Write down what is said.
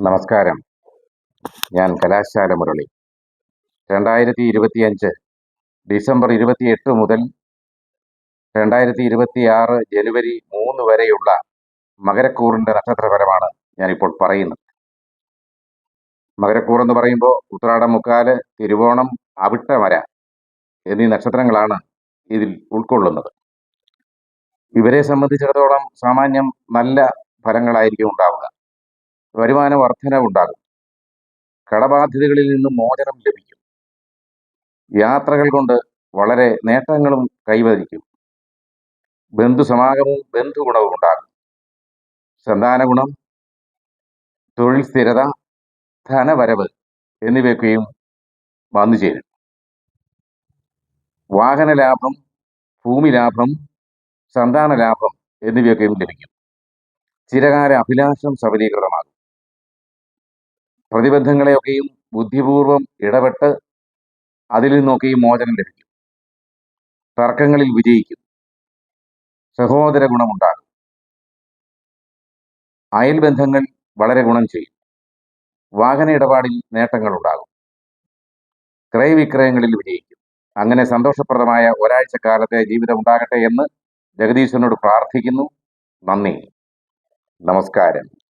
നമസ്കാരം. ഞാൻ കലാശാല മുരളി. രണ്ടായിരത്തി ഇരുപത്തിയഞ്ച് ഡിസംബർ ഇരുപത്തിയെട്ട് മുതൽ രണ്ടായിരത്തി ഇരുപത്തിയാറ് ജനുവരി മൂന്ന് വരെയുള്ള മകരക്കൂറിന്റെ നക്ഷത്രഫലമാണ് ഞാനിപ്പോൾ പറയുന്നത്. മകരക്കൂർ എന്ന് പറയുമ്പോൾ ഉത്രാടം മുക്കാൽ തിരുവോണം അവിട്ടമര എന്നീ നക്ഷത്രങ്ങളാണ് ഇതിൽ ഉൾക്കൊള്ളുന്നത്. ഇവരെ സംബന്ധിച്ചിടത്തോളം സാമാന്യം നല്ല ഫലങ്ങളായിരിക്കും ഉണ്ടാവുക. വരുമാന വർധനവുണ്ടാകും കടബാധ്യതകളിൽ നിന്നും മോചനം ലഭിക്കും. യാത്രകൾ കൊണ്ട് വളരെ നേട്ടങ്ങളും കൈവരിക്കും. ബന്ധുസമാഗമവും ബന്ധുഗുണവും ഉണ്ടാകും. സന്താന ഗുണം തൊഴിൽ സ്ഥിരത ധനവരവ് എന്നിവയൊക്കെയും വന്നു ചേരും. വാഹന ലാഭം ഭൂമി ലാഭം സന്താന ലാഭം എന്നിവയൊക്കെയും ലഭിക്കും. ചിരകാല അഭിലാഷം സബലീകൃതമാകും. പ്രതിബന്ധങ്ങളെയൊക്കെയും ബുദ്ധിപൂർവം ഇടപെട്ട് അതിൽ നിന്നൊക്കെയും മോചനം ലഭിക്കും. തർക്കങ്ങളിൽ വിജയിക്കും. സഹോദര ഗുണമുണ്ടാകും. അയൽബന്ധങ്ങൾ വളരെ ഗുണം ചെയ്യും. വാഹന ഇടപാടിൽ നേട്ടങ്ങൾ ഉണ്ടാകും. ക്രയവിക്രയങ്ങളിൽ വിജയിക്കും. അങ്ങനെ സന്തോഷപ്രദമായ ഒരാഴ്ച കാലത്തെ ജീവിതം ഉണ്ടാകട്ടെ എന്ന് ജഗദീശനോട് പ്രാർത്ഥിക്കുന്നു. നന്ദി. നമസ്കാരം.